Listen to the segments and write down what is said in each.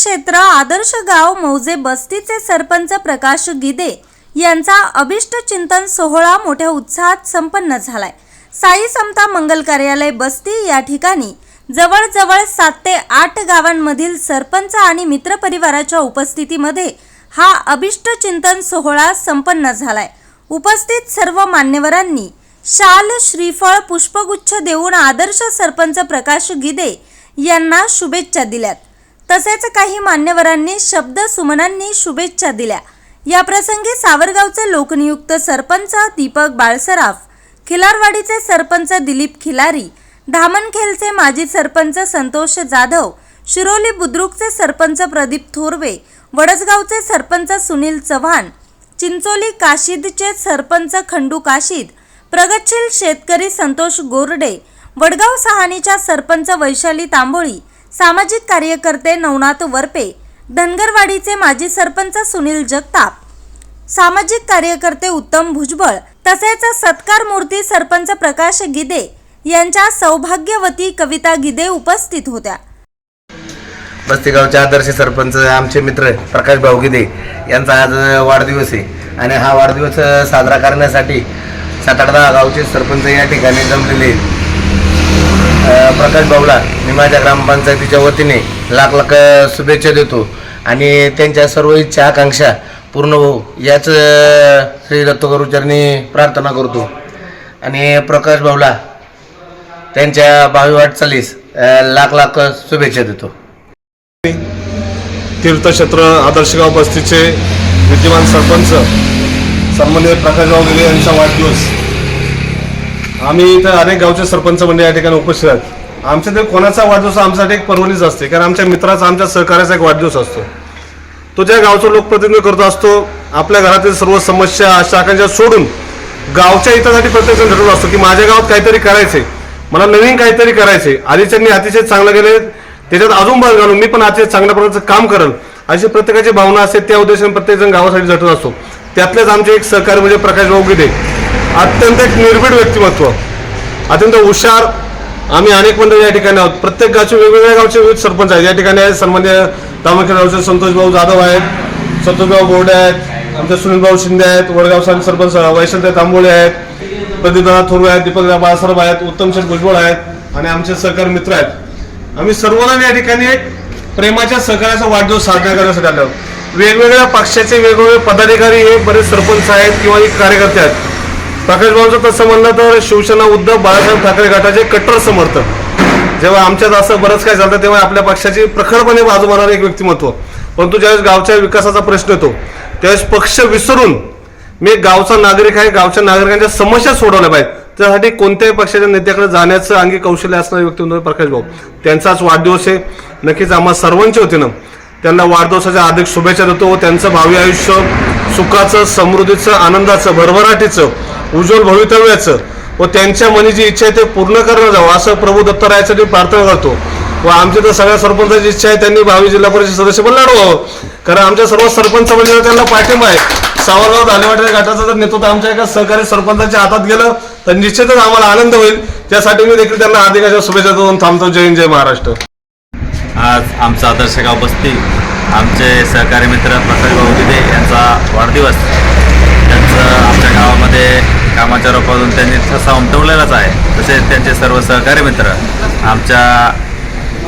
क्षेत्र आदर्श गाव मौजे बस्तीचे सरपंच प्रकाश गिदे यांचा अभिष्ट चिंतन सोहळा मोठ्या उत्साहात संपन्न झालाय. साई समता मंगल कार्यालय बस्ती या ठिकाणी जवळजवळ सात ते आठ गावांमधील सरपंच आणि मित्रपरिवाराच्या उपस्थितीमध्ये हा अभिष्ट चिंतन सोहळा संपन्न झालाय. उपस्थित सर्व मान्यवरांनी शाल श्रीफळ पुष्पगुच्छ देऊन आदर्श सरपंच प्रकाश गिदे यांना शुभेच्छा दिल्यात. तसेच काही मान्यवरांनी शब्द सुमनांनी शुभेच्छा दिल्या. या प्रसंगी सावरगावचे लोकनियुक्त सरपंच दीपक बाळसराफ खिलारवाडीचे सरपंच दिलीप खिलारी धामणखेलचे माजी सरपंच संतोष जाधव शिरोली बुद्रुकचे सरपंच प्रदीप थोरवे वडसगावचे सरपंच सुनील चव्हाण चिंचोली काशिदचे सरपंच खंडू काशीद प्रगतशील शेतकरी संतोष गोरडे वडगाव सहानीच्या सरपंच वैशाली तांबोळी सामाजिक कार्यकर्ते नवनाथ वरपे धनगरवाडीचे माजी सरपंच सुनील जगताप सामाजिक कार्यकर्ते उत्तम भुजबळ तसेच सत्कार मूर्ती सरपंच प्रकाश गिदे यांच्या सौभाग्यवती कविता गिदे उपस्थित होत्या. बस्तीगावचे आदर्श सरपंच आमचे मित्र प्रकाश भाऊ गिदे यांचा आज वाढदिवस आहे. आणि हा वाढदिवस साजरा करण्यासाठी सात आठ दहा गावचे सरपंच या ठिकाणी जमलेले आहेत. आकाश भाऊला मी माझ्या ग्रामपंचायतीच्या वतीने लाख लाख शुभेच्छा देतो. आणि त्यांच्या सर्व इच्छा आकांक्षा पूर्ण होऊ याच श्री दत्तगुरुचरणी प्रार्थना करतो. आणि प्रकाश भाऊला त्यांच्या भावी वाटचालीस लाख लाख शुभेच्छा देतो. तीर्थक्षेत्र आदर्शगाव बस्तीचे विद्यमान सरपंच सन्मान्य प्रकाशराव गेले यांचा वाढदिवस. आम्ही इथं अनेक गावचे सरपंच म्हणजे या ठिकाणी उपस्थित आहेत. आमच्या ते कोणाचा वाढदिवस आमच्यासाठी एक पर्वणीच असते कारण आमच्या मित्राचा आमच्या सहकार्याचा एक वाढदिवस असतो. तो ज्या गावचा लोकप्रतिनिधी करत असतो आपल्या घरातील सर्व समस्या अशा आकांक्षा सोडून गावच्या हितासाठी प्रत्येकजण ठरवत असतो की माझ्या गावात काहीतरी करायचे मला नवीन काहीतरी करायचे आधीच्यांनी अतिशय चांगलं केले त्याच्यात अजून भर घालून मी पण अतिशय चांगल्या प्रकारचं काम करेल अशी प्रत्येकाची भावना असते त्या उद्देशाने प्रत्येकजण गावासाठी झटत असतो. त्यातलेच आमचे एक सहकारी म्हणजे प्रकाश भाऊ गिदे अत्यंत एक निर्भीड व्यक्तिमत्व अत्यंत हुशार आम्ही अनेक मंडळी या ठिकाणी आहोत. प्रत्येक गावचे वेगवेगळ्या गावचे विविध सरपंच आहेत. या ठिकाणी आहेत सन्मान्य तामखेड गावचे संतोष भाऊ जाधव आहेत संतोषभाऊ बोर्डे आहेत आमचे सुनीलभाऊ शिंदे आहेत वडगाव सरपंच वैशालताई तांबोळे आहेत प्रदीपदा थोरवे आहेत दीपक बाळासाहेब आहेत उत्तम शेठ भुजबळ आहेत आणि आमचे सहकार मित्र आहेत. आम्ही सर्वांना या ठिकाणी प्रेमाच्या सहकार्याचा वाढदिवस साजरा करण्यासाठी आलो वेगवेगळ्या पक्षाचे वेगवेगळे पदाधिकारी हे बरेच सरपंच आहेत किंवा एक कार्यकर्ते आहेत. प्रकाश भाऊंचं तसं म्हणलं तर शिवसेना उद्धव बाळासाहेब ठाकरे गटाचे कट्टर समर्थक. जेव्हा आमच्यात असं बरंच काय झालं तेव्हा आपल्या पक्षाची प्रखरपणे बाजू मारणारं एक व्यक्तिमत्व. परंतु ज्यावेळेस गावच्या विकासाचा प्रश्न येतो त्यावेळेस पक्ष विसरून मी एक गावचा नागरिक आहे गावच्या नागरिकांच्या समस्या सोडवल्या पाहिजेत. त्यासाठी कोणत्याही पक्षाच्या नेत्याकडे जाण्याचं अंगी कौशल्य असणारे व्यक्ती प्रकाश भाऊ. त्यांचाच वाढदिवस आहे. नक्कीच आम्हा सर्वांच्या वतीनं त्यांना वाढदिवसाच्या अधिक शुभेच्छा देतो व त्यांचं भावी आयुष्य सुखाचं समृद्धीचं आनंदाचं भरभराटीचं उज्ज्वल भवितव्याचं व त्यांच्या मनी जी इच्छा आहे ते पूर्ण करणं जावं असं प्रभू दत्तरायासाठी प्रार्थना करतो. व आमची तर सगळ्या सरपंचाची इच्छा आहे त्यांनी भावी जिल्हा परिषद सदस्य पण लढवावं. कारण आमच्या सर्व सरपंच म्हणजे त्यांना पाठिंबा आहे. सावरगाव धालेवाड्या घाटाचं जर नेतृत्व आमच्या एका सहकारी सरपंचाच्या हातात गेलं तर निश्चितच आम्हाला आनंद होईल. त्यासाठी मी देखील त्यांना हार्दिक शुभेच्छा देऊन थांबतो. जय हिंद जय महाराष्ट्र. आज आमचा आदर्श गाव बस्ती आमचे सहकारी मित्र प्रकाशभाऊ भाऊ यांचा वाढदिवस. त्यांचं आमच्या गावामध्ये कामाच्या रूपातून त्यांनी ठसा उमटवलेलाच आहे. तसेच त्यांचे सर्व सहकारी मित्र आमच्या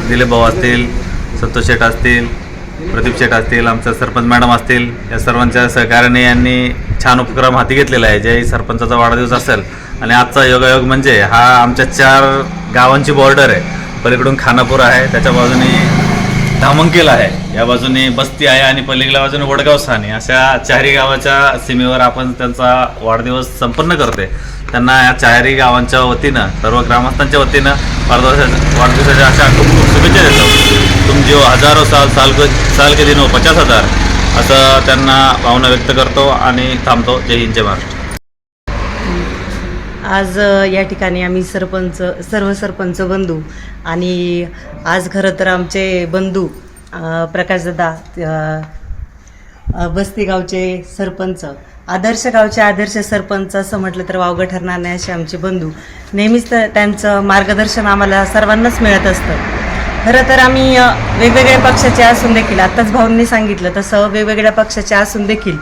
दिलीप भाऊ असतील संतोष शेठ असतील प्रदीप शेठ असतील आमचा सरपंच मॅडम असतील या सर्वांच्या सहकार्याने यांनी छान उपक्रम हाती घेतलेला आहे. ज्याही सरपंचाचा वाढदिवस असेल. आणि आजचा योगायोग म्हणजे हा आमच्या चार गावांची बॉर्डर आहे. पलीकडून खानापूर आहे त्याच्या बाजूने धामंकेल आहे या बाजूने बस्ती आहे आणि पलीकडल्या बाजूने वडगाव स्थानी. अशा चारी गावाच्या सीमेवर आपण त्यांचा वाढदिवस संपन्न करते त्यांना या चारी गावांच्या वतीनं सर्व ग्रामस्थांच्या वतीनं वाढदिवसाच्या वाढदिवसाच्या अशा खूप खूप शुभेच्छा देतो. तुम जो हजारो साल साल साल के दिन हो पचास हजार असं त्यांना भावना व्यक्त करतो आणि थांबतो. जय हिंद जय महाराष्ट्र. आज या ठिकाणी आम्ही सरपंच सर्व सरपंच बंधू आणि आज खरं तर आमचे बंधू प्रकाशदादा बस्ती गावचे सरपंच आदर्श गावचे आदर्श सरपंच असं म्हटलं तर वावगं ठरणार नाही असे आमचे बंधू. नेहमीच तर त्यांचं मार्गदर्शन आम्हाला सर्वांनाच मिळत असतं. खरं तर आम्ही वेगवेगळ्या पक्षाचे असून देखील आत्ताच भाऊंनी सांगितलं तसं वेगवेगळ्या पक्षाचे असून देखील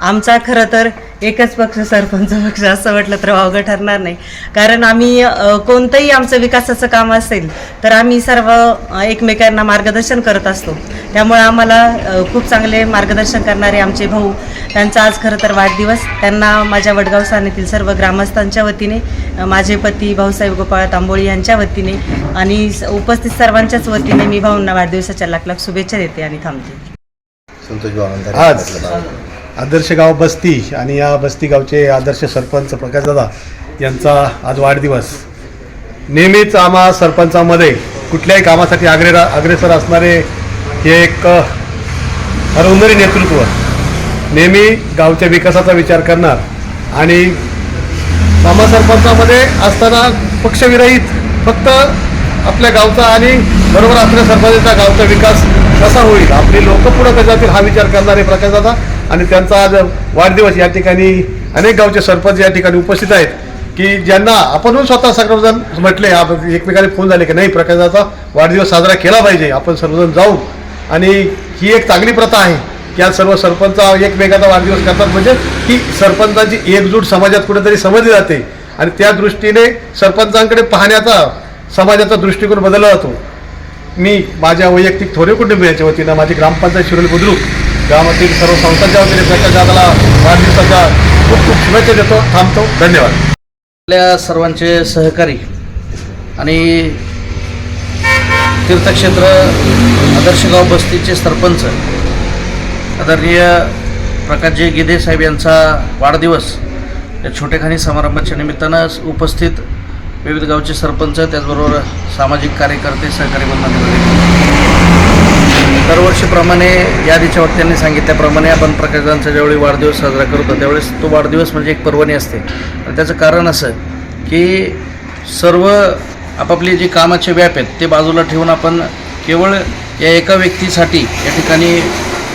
आमचा खरं तर एकच पक्ष सरपंच पक्ष असं म्हटलं तर अवघड ठरणार नाही. कारण आम्ही कोणतंही आमचं विकासाचं काम असेल तर आम्ही सर्व एकमेकांना मार्गदर्शन करत असतो. त्यामुळे आम्हाला खूप चांगले मार्गदर्शन करणारे आमचे भाऊ त्यांचा आज खरं तर वाढदिवस त्यांना माझ्या वडगाव सानेतील सर्व ग्रामस्थांच्या वतीने माझे पती भाऊसाहेब गोपाळ तांबोळी यांच्या वतीने आणि स- उपस्थित सर्वांच्याच वतीने मी भाऊंना वाढदिवसाच्या लाख लाख शुभेच्छा देते आणि थांबते. संतोष भाऊ आज. आदर्श गाव बस्ती आणि या बस्ती गावचे आदर्श सरपंच प्रकाशदादा यांचा आज वाढदिवस. नेहमीच आम्हा सरपंचामध्ये कुठल्याही कामासाठी आग्रे अग्रेसर असणारे हे एक अ, नेतृत्व नेहमी गावच्या विकासाचा विचार करणार आणि मामा सरपंचामध्ये असताना पक्षविरहित फक्त आपल्या गावचा आणि बरोबर आपल्या सरपंचाचा गावचा विकास कसा होईल? आपली लोक पुढं जातील हा विचार करणारे प्रकाशदादा आणि त्यांचा आज वाढदिवस या ठिकाणी अनेक गावचे सरपंच या ठिकाणी उपस्थित आहेत की ज्यांना आपण स्वतः सर्वजण म्हटले आप- एकमेकांनी फोन झाले की नाही प्रकाशाचा वाढदिवस साजरा केला पाहिजे आपण सर्वजण जाऊ आणि ही एक चांगली प्रथा आहे की आज सर्व सरपंच एकमेकाचा वाढदिवस करतात म्हणजे की सरपंचांची एकजूट समाजात कुठेतरी समजली जाते. आणि त्या दृष्टीने सरपंचांकडे पाहण्याचा समाजाचा दृष्टिकोन बदलला जातो. मी माझ्या वैयक्तिक थोरे कुटुंबियाच्या वतीनं माझी ग्रामपंचायत शिरोली बुद्रुक गावातील सर्व संस्थांच्या वतीने प्रकाश दादाला वाढदिवसाच्या खूप खूप शुभेच्छा देतो थांबतो. धन्यवाद. आपल्या सर्वांचे सहकारी आणि तीर्थक्षेत्र आदर्शगाव बस्तीचे सरपंच आदरणीय प्रकाशजी गिदे साहेब यांचा वाढदिवस या छोटेखानी समारंभाच्या निमित्तानं उपस्थित विविध गावचे सरपंच त्याचबरोबर सामाजिक कार्यकर्ते सहकारी बंधू दरवर्षीप्रमाणे यादीच्या वक्त्यांनी सांगितल्याप्रमाणे आपण प्रकाशदांचा ज्यावेळी वाढदिवस साजरा करतो त्यावेळेस तो वाढदिवस म्हणजे एक पर्वणी असते. आणि त्याचं कारण असं की सर्व आपापली जी कामाचे व्याप आहेत ते बाजूला ठेवून आपण केवळ या एका व्यक्तीसाठी या ठिकाणी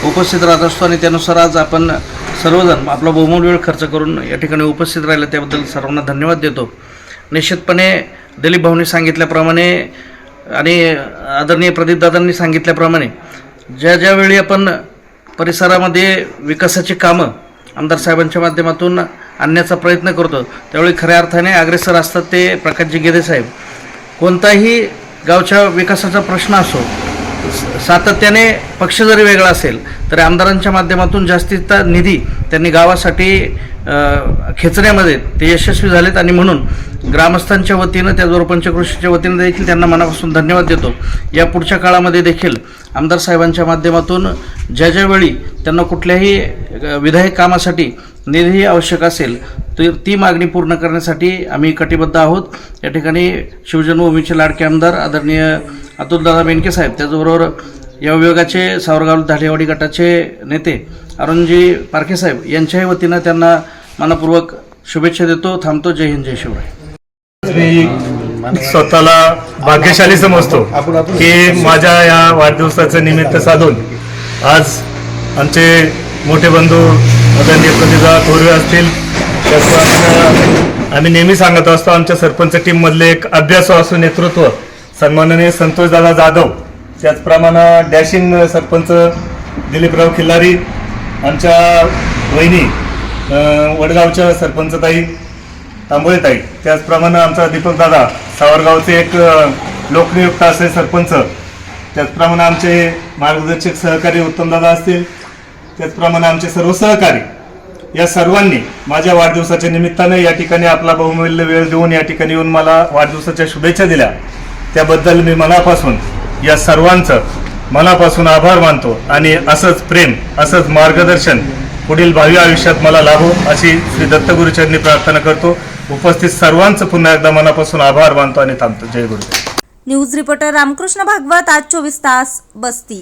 उपस्थित राहत असतो आणि त्यानुसार आज आपण सर्वजण आपला बहुमूल वेळ खर्च करून या ठिकाणी उपस्थित राहिलं त्याबद्दल सर्वांना धन्यवाद देतो. निश्चितपणे दिलीप भाऊनी सांगितल्याप्रमाणे आणि आदरणीय प्रदीपदादांनी सांगितल्याप्रमाणे ज्या ज्यावेळी आपण परिसरामध्ये विकासाची कामं आमदार साहेबांच्या माध्यमातून आणण्याचा प्रयत्न करतो त्यावेळी खऱ्या अर्थाने अग्रेसर असतात ते प्रकाशजी गेदे साहेब. कोणताही गावच्या विकासाचा प्रश्न असो सातत्याने पक्ष जरी वेगळा असेल तरी आमदारांच्या माध्यमातून जास्तीचा निधी त्यांनी गावासाठी खेचण्यामध्ये ते यशस्वी झालेत आणि म्हणून ग्रामस्थांच्या वतीनं त्याचबरोबर पंचकृषीच्या वतीनं देखील त्यांना मनापासून धन्यवाद देतो. या पुढच्या काळामध्ये देखील आमदार साहेबांच्या माध्यमातून ज्या ज्यावेळी त्यांना कुठल्याही विधायक कामासाठी निधी आवश्यक असेल तर ती मागणी पूर्ण करण्यासाठी आम्ही कटिबद्ध आहोत. या ठिकाणी शिवजन्मभूमीचे लाडके आमदार आदरणीय अतुलदादा बेनके साहेब त्याचबरोबर या विभागाचे सावरगाव धाडेवाडी गटाचे नेते अरुणजी पारखे साहेब यांच्याही वतीनं त्यांना मनपूर्वक शुभेच्छा देतो थांबतो जय हिंद जय शिवराय. मी स्वतःला भाग्यशाली समजतो की माझ्या या वाढदिवसाचं निमित्त साधून आज आमचे मोठे बंधू आदरणीय प्रतिभा थोरवे असतील त्याचप्रमाणे आम्ही नेहमी सांगत असतो आमच्या सरपंच टीम मधले एक अभ्यास असू नेतृत्व सन्माननीय संतोषदादा जाधव त्याचप्रमाणे डॅशिंग सरपंच दिलीपराव खिल्लारी आमच्या वहिनी वडगावच्या सरपंचताई तांबोळेताई. त्याचप्रमाणे आमचा दीपक दादा सावरगावचे एक लोकनियुक्त असे सरपंच. त्याचप्रमाणे आमचे मार्गदर्शक सहकारी उत्तमदादा असतील. त्याचप्रमाणे आमचे सर्व सहकारी या सर्वांनी माझ्या वाढदिवसाच्या निमित्ताने या ठिकाणी आपला बहुमूल्य वेळ देऊन या ठिकाणी येऊन मला वाढदिवसाच्या शुभेच्छा दिल्या. त्याबद्दल मी मनापासून या सर्वांचं मनापासून आभार मानतो आणि असंच प्रेम असंच मार्गदर्शन पुढील भावी आयुष्यात मला लाभो अशी श्री दत्तगुरुचरणी प्रार्थना करतो. उपस्थित सर्वांचं पुन्हा एकदा मनापासून आभार मानतो आणि थांबतो. जय गुरुदेव. न्यूज रिपोर्टर रामकृष्ण भागवत आज चोवीस तास बस्ती.